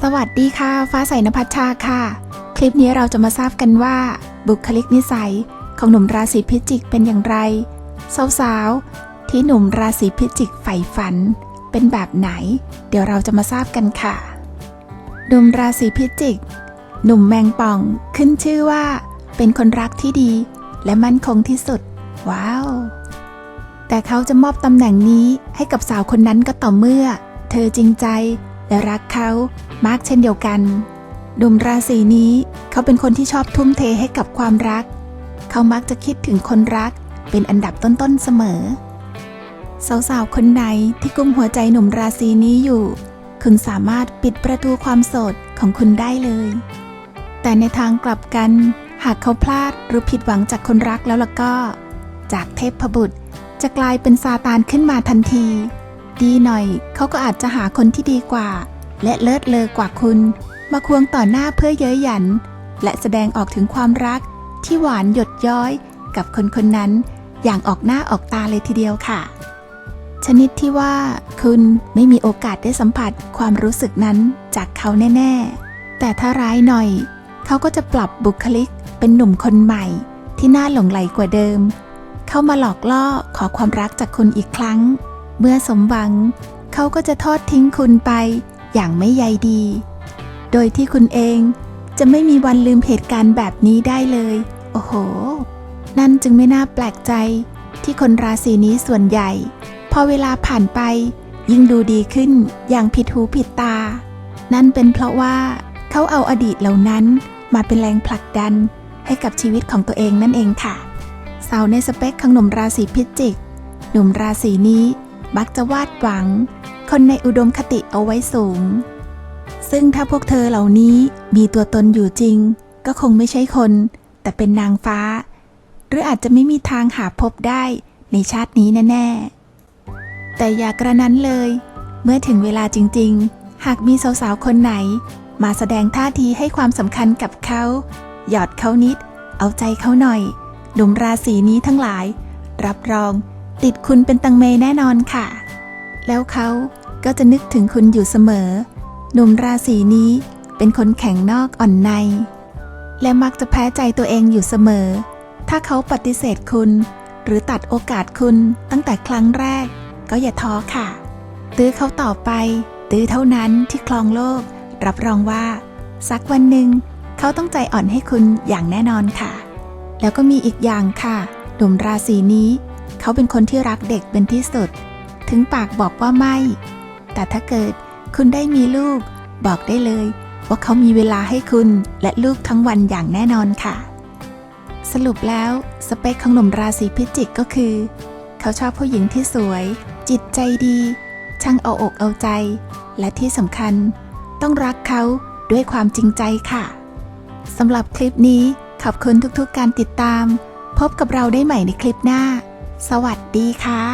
สวัสดีค่ะ ฟ้าใสนภัชชาค่ะ คลิปนี้เราจะมาทราบกันว่า บุคลิกนิสัยของหนุ่มราศีพิจิกเป็นอย่างไร สาวๆ ที่หนุ่มราศีพิจิกใฝ่ฝัน เป็นแบบไหน เดี๋ยวเราจะมาทราบกันค่ะ หนุ่มราศีพิจิก หนุ่มแมงป่องขึ้นชื่อว่า เป็นคนรักที่ดี และมั่นคงที่สุด ว้าว แต่เขาจะมอบตำแหน่งนี้ให้กับสาวคนนั้นก็ต่อเมื่อ เธอจริงใจ และรักเขามากเช่นเดียวกันหนุ่มราศีนี้เขาเป็นคนที่ชอบทุ่มเทให้กับความรัก เขามักจะคิดถึงคนรักเป็นอันดับต้นๆเสมอ สาวๆ คนไหนที่กุมหัวใจหนุ่มราศีนี้อยู่ คุณสามารถปิดประตูความโสดของคุณได้เลย แต่ในทางกลับกัน หากเขาพลาดหรือผิดหวังจากคนรักแล้วล่ะก็ จากเทพบุตรจะกลายเป็นซาตานขึ้นมาทันที ดีหน่อย เขาก็อาจจะหาคนที่ดีกว่า และเลิศเลอกว่าคุณ มาควงต่อหน้าเพื่อเย้ยหยัน และแสดงออกถึงความรัก ที่หวานหยดย้อย กับคนคนนั้น อย่างออกหน้าออกตาเลยทีเดียวค่ะ ชนิดที่ว่าคุณไม่มีโอกาสได้สัมผัสความรู้สึกนั้นจากเขาแน่ ๆ แต่ถ้าร้ายหน่อย เขาก็จะปรับบุคลิกเป็นหนุ่มคนใหม่ ที่น่าหลงไหลกว่าเดิม เข้ามาหลอกล่อขอความรักจากคุณอีกครั้ง เมื่อสมหวังเขาก็จะทอดทิ้งคุณไปอย่างไม่ใยดี โดยที่คุณเองจะไม่มีวันลืมเหตุการณ์แบบนี้ได้เลย โอ้โห นั่นจึงไม่น่าแปลกใจที่คนราศีนี้ส่วนใหญ่ พอเวลาผ่านไป ยิ่งดูดีขึ้นอย่างผิดหูผิดตา นั่นเป็นเพราะว่าเขาเอาอดีตเหล่านั้นมาเป็นแรงผลักดันให้กับชีวิตของตัวเองนั่นเองค่ะ สาวในสเปคของหนุ่มราศีพิจิก หนุ่มราศีนี้ มักจะวาดหวัง คนในอุดมคติเอาไว้สูง ซึ่งถ้าพวกเธอเหล่านี้มีตัวตนอยู่จริง ก็คงไม่ใช่คน แต่เป็นนางฟ้า หรืออาจจะไม่มีทางหาพบได้ในชาตินี้แน่ ๆ แต่อย่ากระนั้นเลย เมื่อถึงเวลาจริง ๆ หากมีสาวๆ คนไหน มาแสดงท่าทีให้ความสำคัญกับเขา หยอดเขานิด เอาใจเขาหน่อยหนุ่มราศีนี้ทั้งหลาย รับรอง ติดคุณเป็นตังเมแน่นอนค่ะ แล้วเขาก็จะนึกถึงคุณอยู่เสมอ หนุ่มราศีนี้เป็นคนแข็งนอกอ่อนใน และมักจะแพ้ใจตัวเองอยู่เสมอ ถ้าเขาปฏิเสธคุณ หรือตัดโอกาสคุณตั้งแต่ครั้งแรก ก็อย่าท้อค่ะ ตื้อเขาต่อไป ตื้อเท่านั้นที่คลองโลก รับรองว่า สักวันหนึ่งเขาต้องใจอ่อนให้คุณอย่างแน่นอนค่ะ แล้วก็มีอีกอย่างค่ะหนุ่มราศีนี้ เขาเป็นคนที่รักเด็กเป็นที่สุด ถึงปากบอกว่าไม่ แต่ถ้าเกิดคุณได้มีลูก บอกได้เลย ว่าเขามีเวลาให้คุณและลูกทั้งวันอย่างแน่นอนค่ะ สรุปแล้วสเปคของหนุ่มราศีพิจิกก็คือ เขาชอบผู้หญิงที่สวย จิตใจดี ช่างเอาอกเอาใจ และที่สำคัญ ต้องรักเขาด้วยความจริงใจค่ะสำหรับคลิปนี้ขอบคุณทุกๆการติดตาม พบกับเราได้ใหม่ในคลิปหน้า สวัสดีค่ะ